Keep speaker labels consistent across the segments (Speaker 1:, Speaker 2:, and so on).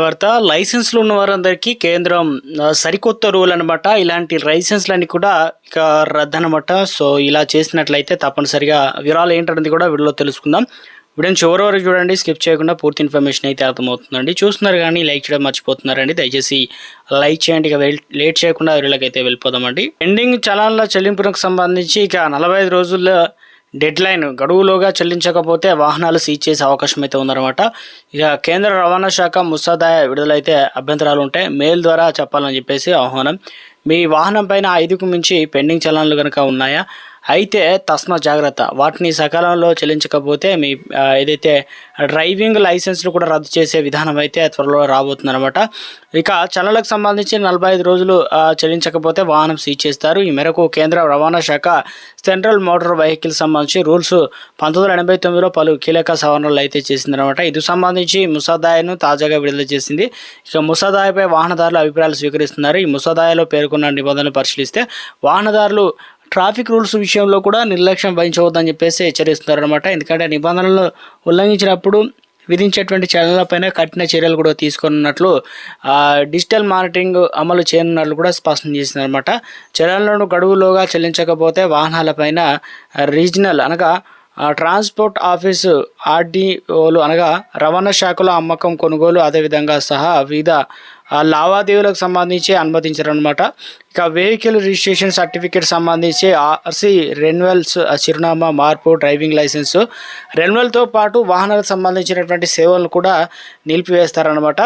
Speaker 1: వార్త లైసెన్స్లు ఉన్న వారందరికీ కేంద్రం సరికొత్త రూల్ అనమాట ఇలాంటి లైసెన్స్లన్నీ కూడా ఇక రద్దు అనమాట సో ఇలా చేసినట్లయితే తప్పనిసరిగా వివరాలు ఏంటనేది కూడా వీడియోలో తెలుసుకుందాం. వీడియోని చివరి వరకు చూడండి. స్కిప్ చేయకుండా పూర్తి ఇన్ఫర్మేషన్ అయితే అర్థమవుతుందండి. చూస్తున్నారు కానీ లైక్ చేయడం మర్చిపోతున్నారండి. దయచేసి లైక్ చేయండి. ఇక లేట్ చేయకుండా వీళ్ళకి అయితే వెళ్ళిపోదామండి. ఎండింగ్ చలాన్ల చెల్లింపులకు సంబంధించి ఇక నలభై ఐదు రోజుల్లో డెడ్ లైన్ గడువులోగా చెల్లించకపోతే వాహనాలు సీజ్ చేసే అవకాశం అయితే ఉందన్నమాట. ఇక కేంద్ర రవాణా శాఖ ముసాదాయ విడుదలైతే అభ్యంతరాలు ఉంటాయి. మెయిల్ ద్వారా చెప్పాలని చెప్పేసి ఆహ్వానం. మీ వాహనం పైన ఐదుకు మించి పెండింగ్ చలనాలు కనుక ఉన్నాయా? అయితే తస్మా జాగ్రత్త. వాటిని సకాలంలో చెల్లించకపోతే మీ ఏదైతే డ్రైవింగ్ లైసెన్స్లు కూడా రద్దు చేసే విధానం అయితే త్వరలో రాబోతుంది అనమాట ఇక చలనలకు సంబంధించి నలభై ఐదు రోజులు చెల్లించకపోతే వాహనం సీజ్ చేస్తారు. ఈ మేరకు కేంద్ర రవాణా శాఖ సెంట్రల్ మోటార్ వెహికల్ సంబంధించి రూల్స్ పంతొమ్మిది వందల ఎనభై తొమ్మిదిలో పలు కీలక సవరణలు అయితే చేసిందనమాట ఇది సంబంధించి ముసాదాయను తాజాగా విడుదల చేసింది. ఇక ముసాదాయపై వాహనదారుల అభిప్రాయాలు స్వీకరిస్తున్నారు. ఈ ముసాదాయలో పేర్కొన్న నిబంధనలు పరిశీలిస్తే వాహనదారులు ట్రాఫిక్ రూల్స్ విషయంలో కూడా నిర్లక్ష్యం వహించవద్దని చెప్పేసి హెచ్చరిస్తున్నారనమాట ఎందుకంటే నిబంధనలు ఉల్లంఘించినప్పుడు విధించేటువంటి చర్యలపైన కఠిన చర్యలు కూడా తీసుకున్నట్లు డిజిటల్ మానిటరింగ్ అమలు చేయనున్నట్లు కూడా స్పష్టం చేసిందనమాట చర్యలను గడువులోగా చెల్లించకపోతే వాహనాలపైన రీజనల్ అనగా ట్రాన్స్పోర్ట్ ఆఫీసు ఆర్డీఓలు అనగా రవాణా శాఖలో అమ్మకం కొనుగోలు అదేవిధంగా సహా వివిధ లావాదేవీలకు సంబంధించి అనుమతించారనమాట ఇక వెహికల్ రిజిస్ట్రేషన్ సర్టిఫికేట్ సంబంధించి ఆర్సీ రెన్యువల్స్ చిరునామా మార్పు డ్రైవింగ్ లైసెన్సు రెన్యువల్తో పాటు వాహనాలకు సంబంధించినటువంటి సేవలను కూడా నిలిపివేస్తారనమాట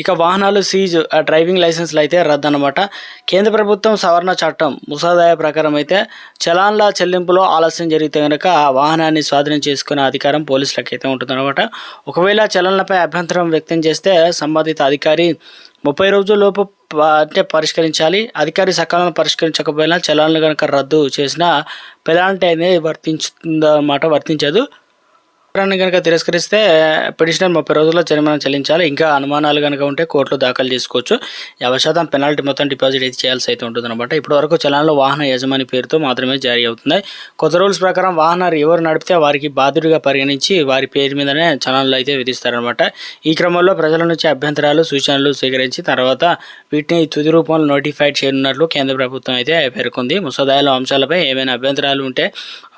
Speaker 1: ఇక వాహనాలు సీజ్ ఆ డ్రైవింగ్ లైసెన్స్లు అయితే రద్దు అనమాట కేంద్ర ప్రభుత్వం సవరణ చట్టం ముసాదాయ ప్రకారం అయితే చలాన్ల చెల్లింపులో ఆలస్యం జరిగితే కనుక ఆ వాహనాన్ని స్వాధీనం చేసుకునే అధికారం పోలీసులకైతే అయితే ఉంటుందన్నమాట. ఒకవేళ చలన్లపై అభ్యంతరం వ్యక్తం చేస్తే సంబంధిత అధికారి ముప్పై రోజుల్లోపు అంటే పరిష్కరించాలి. అధికారి సకాలంలో పరిష్కరించకపోయినా చలాన్లు కనుక రద్దు చేసినా పెనాల్టీ అనేది వర్తించుతుందన్నమాట వర్తించదు. పత్రాన్ని కనుక తిరస్కరిస్తే పిటిషనర్ ముప్పై రోజుల్లో జరిమానా చెల్లించాలి. ఇంకా అనుమానాలు కనుక ఉంటే కోర్టులో దాఖలు చేసుకోవచ్చు. యాభై శాతం పెనాల్టీ మొత్తం డిపాజిట్ అయితే చేయాల్సి అయితే ఉంటుంది అనమాట ఇప్పటి వరకు చలనంలో వాహన యజమాని పేరుతో మాత్రమే జారీ అవుతుంది కొత్త రూల్స్ ప్రకారం వాహనాలు ఎవరు నడిపితే వారికి బాధ్యుడిగా పరిగణించి వారి పేరు మీదనే చలనాలు అయితే విధిస్తారనమాట ఈ క్రమంలో ప్రజల నుంచి అభ్యంతరాలు సూచనలు స్వీకరించి తర్వాత వీటిని తుది రూపంలో నోటిఫైడ్ చేయనున్నట్లు కేంద్ర ప్రభుత్వం అయితే పేర్కొంది. ముసదాయాల అంశాలపై ఏమైనా అభ్యంతరాలు ఉంటే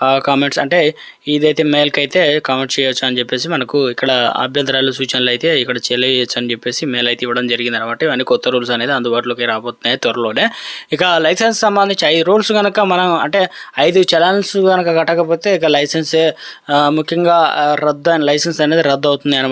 Speaker 1: కామెంట్స్ అంటే ఇదైతే మెయిల్కి అయితే కామెంట్ చేయొచ్చు అని చెప్పేసి మనకు ఇక్కడ అభ్యంతరాలు సూచనలు అయితే ఇక్కడ తెలియచ్చు అని చెప్పేసి మెయిల్ అయితే ఇవ్వడం జరిగింది అనమాట ఇవన్నీ కొత్త రూల్స్ అనేది అందుబాటులోకి రాబోతున్నాయి త్వరలోనే. ఇక లైసెన్స్ సంబంధించి ఐదు రూల్స్ కనుక మనం అంటే ఐదు చలాన్స్ కనుక కట్టకపోతే ఇక లైసెన్స్ ముఖ్యంగా రద్దు లైసెన్స్ అనేది రద్దు అవుతుంది అనమాట